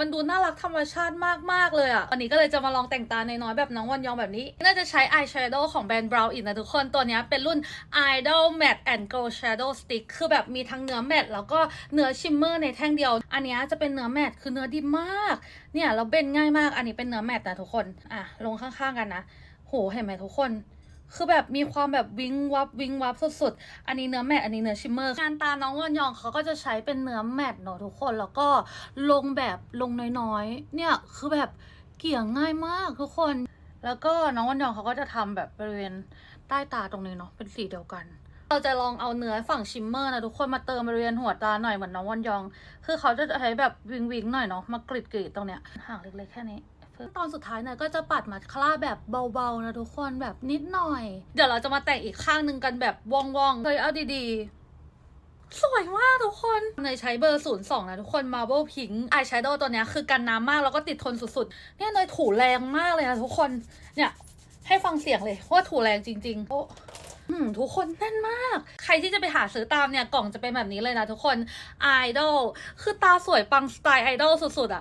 มันดูน่ารักธรรมชาติมากๆเลยอะวันนี้ก็เลยจะมาลองแต่งตาในน้อยแบบน้องวันยองแบบนี้ น่าจะใช้อายแชโดว์ของแบรนด์ Brow In นะทุกคนตัวนี้เป็นรุ่น Idol Matte and Gold Shadow Stick คือแบบมีทั้งเนื้อแมตต์แล้วก็เนื้อชิมเมอร์ในแท่งเดียว อันนี้จะเป็นเนื้อแมตต์คือเนื้อดีมาก เนี่ยเราเบนง่ายมาก อันนี้เป็นเนื้อแมตต์นะทุกคน อะลงข้างๆกันนะ โหเห็นไหมทุกคน คือแบบมีความแบบวิงวับวิงวับสุดๆ อันนี้เนื้อแมตอันนี้เนื้อชิมเมอร์งานตาน้องวอนยองเขาก็จะใช้เป็นเนื้อแมตเนอะทุกคนแล้วก็ลงแบบลงน้อยๆ เนี่ยคือแบบเกี่ยง่ายมากทุกคน แล้วก็น้องวอนยองเขาก็จะทำแบบบริเวณใต้ตาตรงนี้เนาะเป็นสีเดียวกัน เราจะลองเอาเนื้อฝั่งชิมเมอร์นะทุกคนมาเติมบริเวณหัวตาหน่อยเหมือนน้องวอนยอง คือเขาจะใช้แบบวิงวิงหน่อยเนาะมากรีดๆตรงเนี้ยห่างเล็กๆแค่นี้ ตอนสุดท้ายเนี่ยก็จะปัดมาคลาแบบเบาๆนะทุกคนแบบนิดหน่อย เดี๋ยวเราจะมาแต่งอีกข้างหนึ่งกันแบบว่องๆเลยเอาดีๆสวยมากทุกคนเนยใช้เบอร์ 02นะทุกคน Marble Pink Eyeshadow ตัวนี้คือกันน้ำมากแล้วก็ติดทนสุดๆ เนี่ยเนยถูแรงมากเลยนะทุกคน เนี่ยให้ฟังเสียงเลยว่าถูแรงจริง ๆ โอ้อืมทุกคนแน่นมาก ใครที่จะไปหาซื้อตามเนี่ย กล่องจะเป็นแบบนี้เลยนะทุกคน Idol คือตาสวยปังสไตล์ไอดอลสุดๆอะ